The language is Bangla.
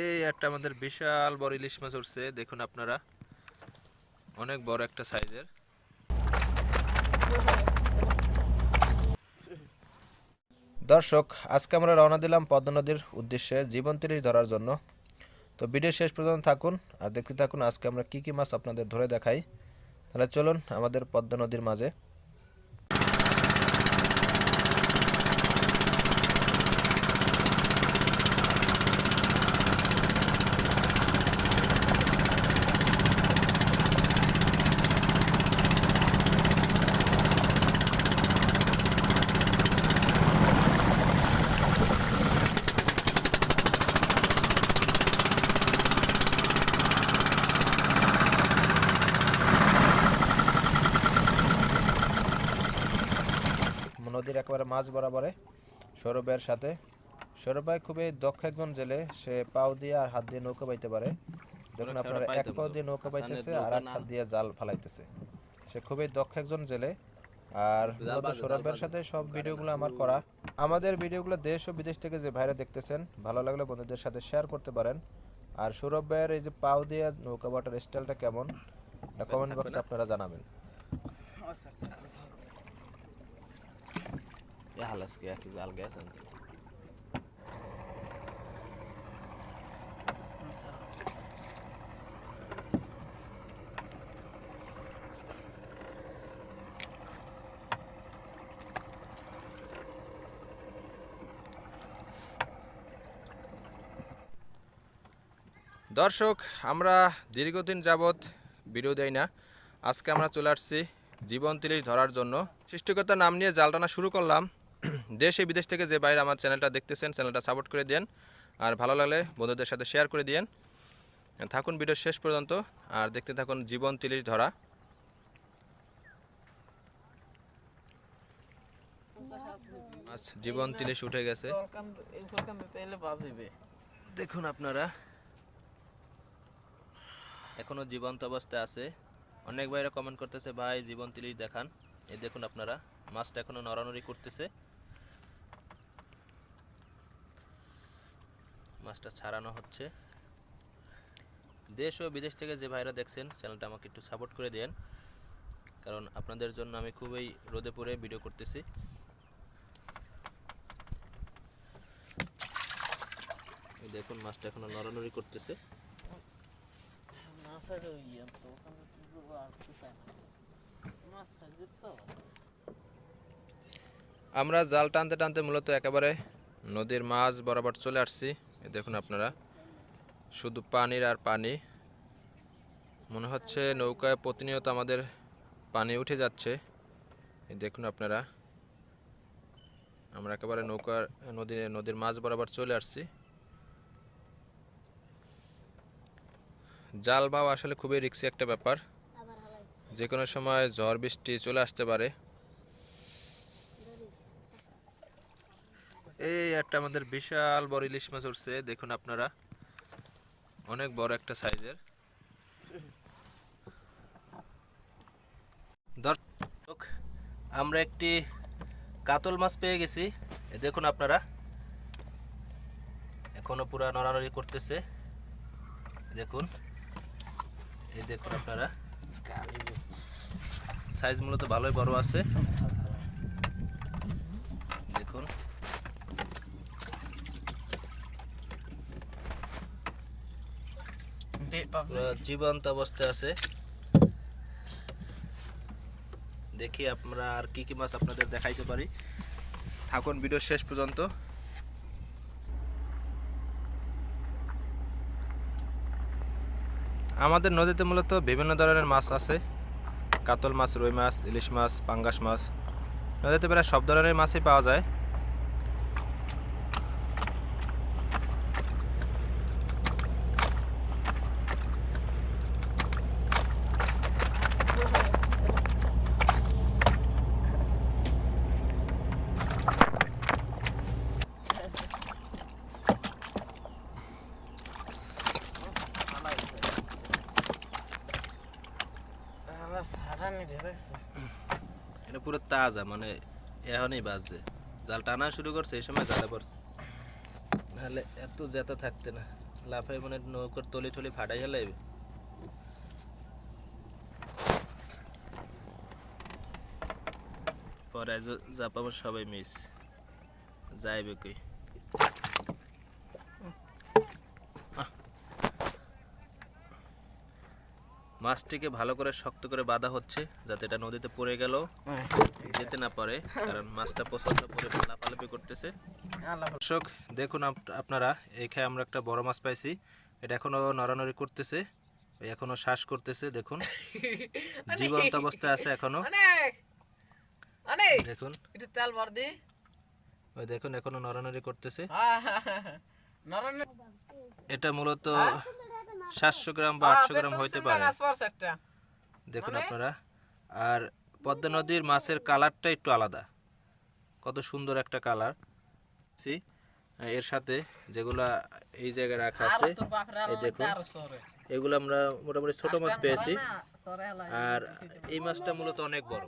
এই একটা আমাদের বিশাল বড় ইলিশ মাছ উঠছে, দেখুন আপনারা। অনেক বড় একটা সাইজের। দর্শক, আজকে আমরা রওনা দিলাম পদ্মা নদীর উদ্দেশ্যে জীবন তিরিশ ধরার জন্য। তো ভিডিও শেষ পর্যন্ত থাকুন আর দেখতে থাকুন আজকে আমরা কি কি মাছ আপনাদের ধরে দেখাই। তাহলে চলুন আমাদের পদ্মা নদীর মাঝে নদীর একেবারে মাঝ বরাবরে সৌরভের সাথে। সৌরভ ভাই খুবই দক্ষ একজন জেলে সে পাও দিয়ে আর হাত দিয়ে নৌকা বাইতে পারে। দেখুন আপনারা এক পাও দিয়ে নৌকা বাইতেছে আর এক হাত দিয়ে জাল ফালাইতেছে। সে খুবই দক্ষ একজন জেলে। আর মূলত সৌরভের সাথে সব ভিডিওগুলো আমার করা। আমাদের ভিডিওগুলো দেশ ও বিদেশ থেকে যে ভাইরা দেখতেছেন ভালো লাগলে বন্ধুদের সাথে শেয়ার করতে পারেন। আর সৌরভ ভাইয়ের এই যে পাও দিয়ে নৌকা বাটার স্টাইলটা কেমন কমেন্ট বক্সে আপনারা জানাবেন। Ja, alles gleich, die Saal gestern. দর্শক আমরা দীর্ঘদিন যাবৎ ভিডিও দেই না। আজকে আমরা চলে আসছি জীবন তিলিশ ধরার জন্য। সৃষ্টিকর্তার নাম নিয়ে জাল টানা শুরু করলাম। দেশে বিদেশ থেকে যে বাইরে আমার চ্যানেলটা দেখতেছেন, চ্যানেলটা সাপোর্ট করে দেন আর ভালো লাগলে বন্ধুদের সাথে শেয়ার করে দিন থাকুন ভিডিও শেষ পর্যন্ত, আর দেখতে থাকুন জীবন তিলিশ ধরা। জীবন তিলিশ উঠে গেছে। দেখুন আপনারা, এখনও জীবন্ত অবস্থায় আছে। অনেক ভাইরা কমেন্ট করতেছে, ভাই, জীবন তিলিশ দেখান। এই দেখুন আপনারা, মাছটা এখনও নড়ানড়ি করতেছে। মাছটা ছাড়ানো হচ্ছে। দেশ ও বিদেশ থেকে যে ভাইরা দেখছেন চ্যানেলটা আমাকে একটু সাপোর্ট করে দেন। কারণ আপনাদের জন্য আমি খুবই রোদে পড়ে ভিডিও করতেছি। দেখুন মাছটা এখনও নড়ানড়ি করতেছে। আমরা জাল টানতে টানতে মূলত একেবারে নদীর মাছ বরাবর চলে আসছি। দেখুন আপনারা, শুধু পানির আর পানি। মনে হচ্ছে নৌকায় প্রতিনিয়ত আমাদের পানি উঠে যাচ্ছে। দেখুন আপনারা, আমরা একেবারে নৌকার নদীর নদীর মাছ বরাবর চলে আসছি। জাল বাও আসলে খুবই রিক্সি একটা ব্যাপার। যে কোনো সময় ঝড় বৃষ্টি চলে আসতে পারে। এই একটা আমাদের বিশাল বড় ইলিশ মাছ উঠছে, দেখুন আপনারা। অনেক বড় একটা সাইজের। দর্শক, আমরা একটি কাতল মাছ পেয়ে গেছি। দেখুন আপনারা। এখনও পুরা নড়ানড়ি করতেছে। দেখুন। এই দেখুন আপনারা। সাইজ মূলত ভালোই বড় আছে দেখুন পুরো জীবন্ত অবস্থায় আছে। দেখি আমরা আর কি কি মাছ আপনাদের দেখাইতে পারি। থাকুন ভিডিও শেষ পর্যন্ত। আমাদের নদীতে মূলত বিভিন্ন ধরনের মাছ আছে। কাতল মাছ রুই মাছ ইলিশ মাছ পাঙ্গাস মাছ। নদীতে প্রায় সব ধরনের মাছই পাওয়া যায়। এটা পুরো তাজা মানে এখনই বাজছে। জাল টানা শুরু করছে, এই সময় জালে পড়ছে। নাহলে এত জেতা থাকতে না। লাফাই মানে নৌকার তলি টলি ফাটাই হেলাইবে পরে জাপাবো সবাই মিস। যাইবে কই? মাছটিকে ভালো করে শক্ত করে বাঁধা হচ্ছে যাতে এটা নদীতে পড়ে গেল যেতে না পারে কারণ মাছটা প্রচণ্ড পরিমাণ লাফালাফি করতেছে। দর্শক দেখুন আপনারা এইখানে আমরা একটা বড় মাছ পাইছি এটা এখনও নড়ানড়ি করতেছে এখনও শ্বাস করতেছে দেখুন। জীবন্ত অবস্থায় আছে এখনও। দেখুন। একটু তেল ভর দি। ওই দেখুন এখনও নড়ানড়ি করতেছে। এটা মূলত সাতশো গ্রাম বা আটশো গ্রাম হইতে পারে। দেখুন আপনারা আর পদ্মা নদীর মাছের কালারটা একটু আলাদা। কত সুন্দর একটা কালার। এর সাথে যেগুলা এই জায়গায় রাখা আছে এই দেখুন। এগুলো আমরা মোটামুটি ছোট মাছ পেয়েছি। আর এই মাছটা মূলত অনেক বড়।